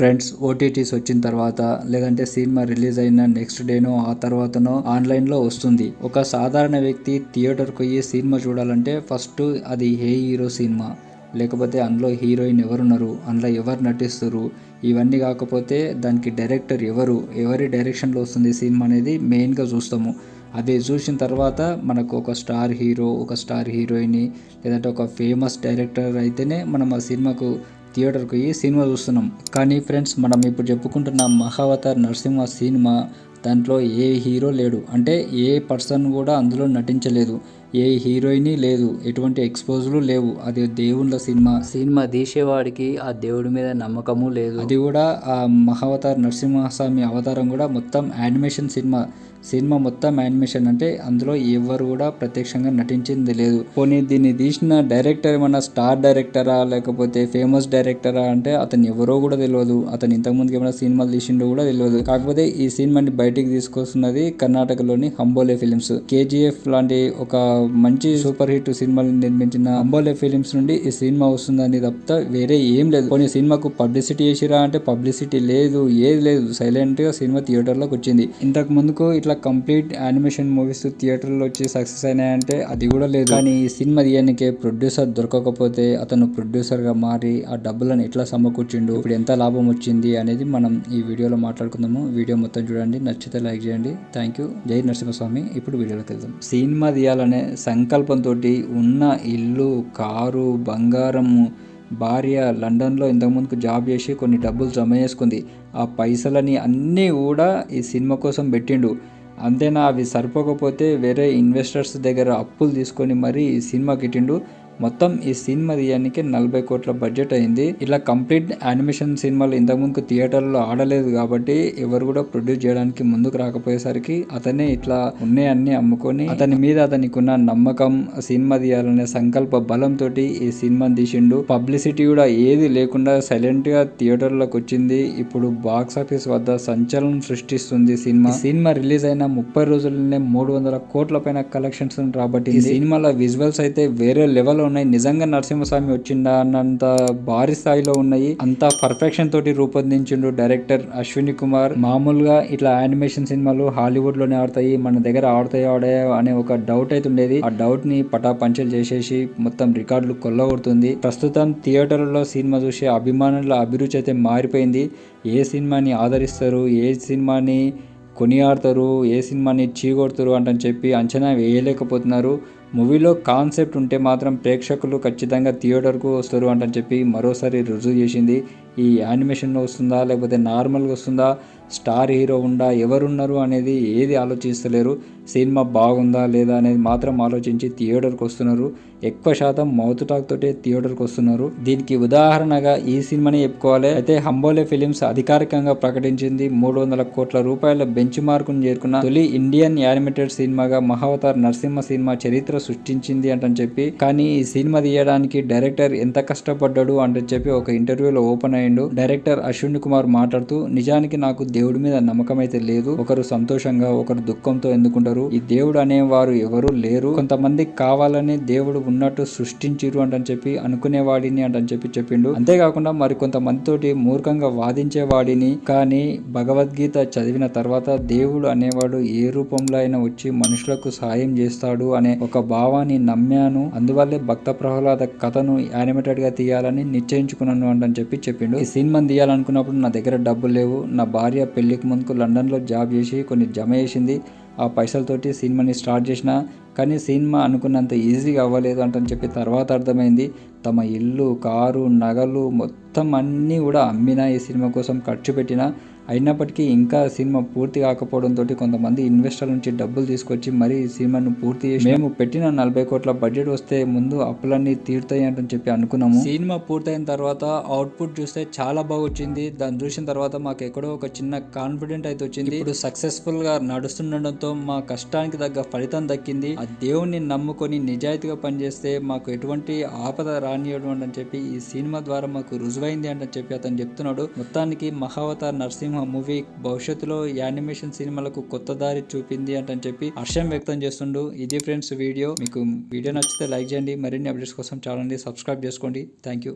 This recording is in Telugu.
ఫ్రెండ్స్ ఓటీటీస్ వచ్చిన తర్వాత లేదంటే సినిమా రిలీజ్ అయిన నెక్స్ట్ డేనో ఆ తర్వాతనో ఆన్లైన్లో వస్తుంది. ఒక సాధారణ వ్యక్తి థియేటర్కి పోయి సినిమా చూడాలంటే ఫస్ట్ అది ఏ హీరో సినిమా? లేకపోతే అందులో హీరోయిన్ ఎవరున్నారు? అందులో ఎవరు నటిస్తారు? ఇవన్నీ కాకపోతే దానికి డైరెక్టర్ ఎవరు? ఎవరి డైరెక్షన్లో వస్తుంది సినిమా అనేది మెయిన్గా చూస్తాము. అది చూసిన తర్వాత మనకు ఒక స్టార్ హీరో ఒక స్టార్ హీరోయిన్ లేదంటే ఒక ఫేమస్ డైరెక్టర్ అయితేనే మనం ఆ సినిమాకు థియేటర్కి పోయి సినిమా చూస్తున్నాం. కానీ ఫ్రెండ్స్ మనం ఇప్పుడు చెప్పుకుంటున్న మహావతార్ నరసింహ సినిమా దాంట్లో ఏ హీరో లేడు. అంటే ఏ పర్సన్ కూడా అందులో నటించలేదు. ఏ హీరోయిన్ లేదు. ఎటువంటి ఎక్స్పోజులు లేవు. అది దేవుళ్ళ సినిమా. సినిమా తీసేవాడికి ఆ దేవుడి మీద నమ్మకము లేదు. అది కూడా ఆ మహావతార్ నరసింహస్వామి అవతారం కూడా మొత్తం యానిమేషన్ సినిమా. సినిమా మొత్తం యానిమేషన్. అంటే అందులో ఎవరు కూడా ప్రత్యక్షంగా నటించింది లేదు. పోనీ దీన్ని తీసిన డైరెక్టర్ ఏమన్నా స్టార్ డైరెక్టరా లేకపోతే ఫేమస్ డైరెక్టరా అంటే అతను ఎవరో కూడా తెలియదు అతను ఇంతకుముందుకు ఏమైనా సినిమాలు తీసిండో కూడా తెలియదు కాకపోతే ఈ సినిమాని బయటికి తీసుకొస్తున్నది కర్ణాటకలోని అంబోలే ఫిలిమ్స్. కేజీఎఫ్ లాంటి ఒక మంచి సూపర్ హిట్ సినిమాలు నిర్మించిన అంబోలే ఫిలిమ్స్ నుండి ఈ సినిమా వస్తుందని తప్ప వేరే ఏం లేదు. కొన్ని సినిమాకు పబ్లిసిటీ చేసిరా అంటే పబ్లిసిటీ లేదు ఏది లేదు. సైలెంట్గా సినిమా థియేటర్లోకి వచ్చింది. ఇంతకు ముందుకు ఇట్లా కంప్లీట్ యానిమేషన్ మూవీస్ థియేటర్లో వచ్చి సక్సెస్ అయినాయంటే అది కూడా లేదు. కానీ ఈ సినిమా తీయనికే ప్రొడ్యూసర్ దొరకకపోతే అతను ప్రొడ్యూసర్గా మారి ఆ డబ్బులను ఎట్లా సమకూర్చిండు ఇప్పుడు ఎంత లాభం వచ్చింది అనేది మనం ఈ వీడియోలో మాట్లాడుకుందాము. వీడియో మొత్తం చూడండి నచ్చితే లైక్ చేయండి. థ్యాంక్ యూ జై నరసింహస్వామి. ఇప్పుడు వీడియోలోకి వెళ్దాం. సినిమా తీయాలనే సంకల్పంతో ఉన్న ఇల్లు కారు బంగారము భార్య లండన్లో ఇంతకుముందుకు జాబ్ చేసి కొన్ని డబ్బులు జమ చేసుకుంది. ఆ పైసలని అన్నీ కూడా ఈ సినిమా కోసం పెట్టిండు. అంతేనా? అవి సరిపోకపోతే వేరే ఇన్వెస్టర్స్ దగ్గర అప్పులు తీసుకొని మరీ ఈ సినిమాకి ఇట్టిండు. మొత్తం ఈ సినిమా తీయడానికి నలభై కోట్ల బడ్జెట్ అయింది. ఇలా కంప్లీట్ యానిమేషన్ సినిమాలు ఇంతకుముందు థియేటర్లో ఆడలేదు కాబట్టి ఎవరు కూడా ప్రొడ్యూస్ చేయడానికి ముందుకు రాకపోయేసరికి అతనే ఇట్లా ఉన్నాయన్ని అమ్ముకొని అతని మీద అతనికి ఉన్న నమ్మకం సినిమా తీయాలనే సంకల్ప బలంతో ఈ సినిమాని తీసిండు. పబ్లిసిటీ కూడా ఏది లేకుండా సైలెంట్గా థియేటర్లోకి వచ్చింది. ఇప్పుడు బాక్స్ ఆఫీస్ వద్ద సంచలనం సృష్టిస్తుంది సినిమా. సినిమా రిలీజ్ అయిన ముప్పై రోజుల్లోనే మూడు వందల కోట్ల పైన కలెక్షన్స్ రాబట్టి ఈ సినిమాలో విజువల్స్ అయితే వేరే లెవెల్ ఉన్నాయి. నిజంగా నరసింహస్వామి వచ్చిందా అన్నంత భారీ స్థాయిలో ఉన్నాయి. అంత పర్ఫెక్షన్ తోటి రూపొందించిండు డైరెక్టర్ అశ్విని కుమార్. మామూలుగా ఇట్లా యానిమేషన్ సినిమాలు హాలీవుడ్లోనే ఆడతాయి మన దగ్గర ఆడతాయో ఆడాయో అనే ఒక డౌట్ అయితే ఉండేది. ఆ డౌట్ని పటాపంచలు చేసేసి మొత్తం రికార్డులు కొల్లగొడుతుంది. ప్రస్తుతం థియేటర్లో సినిమా చూసే అభిమానుల అభిరుచి అయితే మారిపోయింది. ఏ సినిమాని ఆదరిస్తారు ఏ సినిమాని కొనియాడతారు ఏ సినిమాని చీగొడతారు అంటని చెప్పి అంచనా వేయలేకపోతున్నారు. మూవీలో కాన్సెప్ట్ ఉంటే మాత్రం ప్రేక్షకులు ఖచ్చితంగా థియేటర్కు వస్తారు అంటని చెప్పి మరోసారి రుజువు చేసింది. ఈ యానిమేషన్లో వస్తుందా లేకపోతే నార్మల్గా వస్తుందా స్టార్ హీరో ఉందా ఎవరున్నారు అనేది ఏది ఆలోచిస్తలేరు. సినిమా బాగుందా లేదా అనేది మాత్రం ఆలోచించి థియేటర్కి వస్తున్నారు. ఎక్కువ శాతం మౌత్ టాక్ తోటే థియేటర్కి వస్తున్నారు. దీనికి ఉదాహరణగా ఈ సినిమాని చెప్పుకోవాలి. అయితే హంబోలే ఫిలిమ్స్ అధికారికంగా ప్రకటించింది మూడు వందల కోట్ల రూపాయల బెంచ్ మార్కును చేరుకున్న తొలి ఇండియన్ యానిమేటెడ్ సినిమాగా మహావతార్ నరసింహ సినిమా చరిత్ర సృష్టించింది అంటని చెప్పి కానీ ఈ సినిమా తీయడానికి డైరెక్టర్ ఎంత కష్టపడ్డాడు అంటని చెప్పి ఒక ఇంటర్వ్యూలో ఓపెన్ అయ్యిండు. డైరెక్టర్ అశ్విన్ కుమార్ మాట్లాడుతూ నిజానికి నాకు దేవుడి మీద నమ్మకం అయితే లేదు. ఒకరు సంతోషంగా ఒకరు దుఃఖంతో ఎందుకుంటారు? ఈ దేవుడు అనేవారు ఎవరు లేరు. కొంతమంది కావాలని దేవుడు ఉన్నట్టు సృష్టించిరు అంటని చెప్పి అనుకునేవాడిని అంటని చెప్పి చెప్పిండు. అంతేకాకుండా మరి కొంతమందితోటి మూర్ఖంగా వాదించేవాడిని. కానీ భగవద్గీత చదివిన తర్వాత దేవుడు అనేవాడు ఏ రూపంలో అయినా వచ్చి మనుషులకు సాయం చేస్తాడు అనే ఒక భావాన్ని నమ్మాను. అందువల్లే భక్త ప్రహ్లాద కథను యానిమేటెడ్గా తీయాలని నిశ్చయించుకున్నాను అంటని చెప్పి చెప్పిండు. ఈ సినిమా తీయాలనుకున్నప్పుడు నా దగ్గర డబ్బులు లేవు. నా భార్య పెళ్ళికి ముందుకు లండన్లో జాబ్ చేసి కొన్ని జమ చేసింది. ఆ పైసలతోటి సినిమాని స్టార్ట్ చేసిన కానీ సినిమా అనుకున్నంత ఈజీగా అవ్వలేదు అంటని చెప్పి తర్వాత అర్థమైంది. తమ ఇల్లు కారు నగలు మొత్తం అన్నీ కూడా అమ్మినా ఈ సినిమా కోసం ఖర్చు పెట్టినా అయినప్పటికీ ఇంకా సినిమా పూర్తి కాకపోవడంతో కొంతమంది ఇన్వెస్టర్ నుంచి డబ్బులు తీసుకొచ్చి మరీ సినిమాను పూర్తి చేసి మేము పెట్టిన నలభై కోట్ల బడ్జెట్ వస్తే ముందు అప్పులన్నీ తీరుతాయి అంటని చెప్పి అనుకున్నాము. సినిమా పూర్తయిన తర్వాత అవుట్పుట్ చూస్తే చాలా బాగా వచ్చింది దాన్ని చూసిన తర్వాత మాకు ఎక్కడో ఒక చిన్న కాన్ఫిడెంట్ అయితే వచ్చింది. ఇప్పుడు సక్సెస్ఫుల్గా నడుస్తుండడంతో మా కష్టానికి తగ్గ ఫలితం దక్కింది. ఆ దేవుణ్ణి నమ్ముకొని నిజాయితీగా పనిచేస్తే మాకు ఎటువంటి ఆపద రానియడం అని చెప్పి ఈ సినిమా ద్వారా మాకు రుజువైంది అంటని చెప్పి అతను చెప్తున్నాడు. మొత్తానికి మహావతార్ నరసింహ మూవీ భవిష్యత్తులో యానిమేషన్ సినిమాలకు కొత్త దారి చూపింది అంటని చెప్పి హర్షం వ్యక్తం చేస్తుండు. ఇది ఫ్రెండ్స్ వీడియో. మీకు వీడియో నచ్చితే లైక్ చేయండి. మరిన్ని అప్డేట్స్ కోసం ఛానల్ని సబ్స్క్రైబ్ చేసుకోండి. Thank you